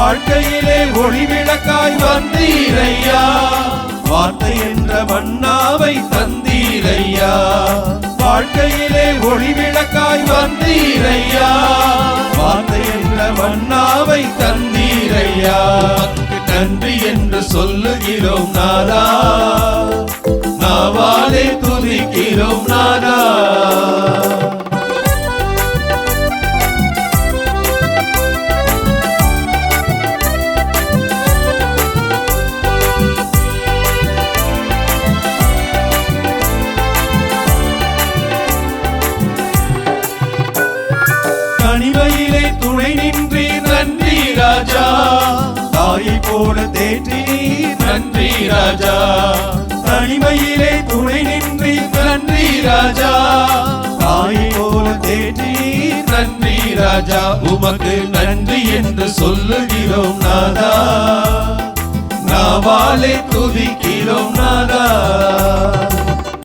வாழ்க்கையிலே ஒளி விளக்காய் வந்தீரையா? வார்த்தை என்ற மன்னாவை தந்தீரையா? வாழ்க்கையிலே ஒளி விளக்காய் வந்தீரையா? வார்த்தை என்ற மன்னாவை தந்தீரையா? நன்றி என்று சொல்லுகிறோம் நாதா. நாவாலே துதிக்கிறோம் நாதா. துணை நின்றி நன்றி ராஜா. தாயை போல தேற்றி நன்றி ராஜா. தனிமையிலே துணை நின்றி நன்றி ராஜா. தாயை போல தேற்றி நன்றி ராஜா. உமக்கு நன்றி என்று சொல்லுகிறோம் நாதா. நாவாலே துதிக்கிறோம்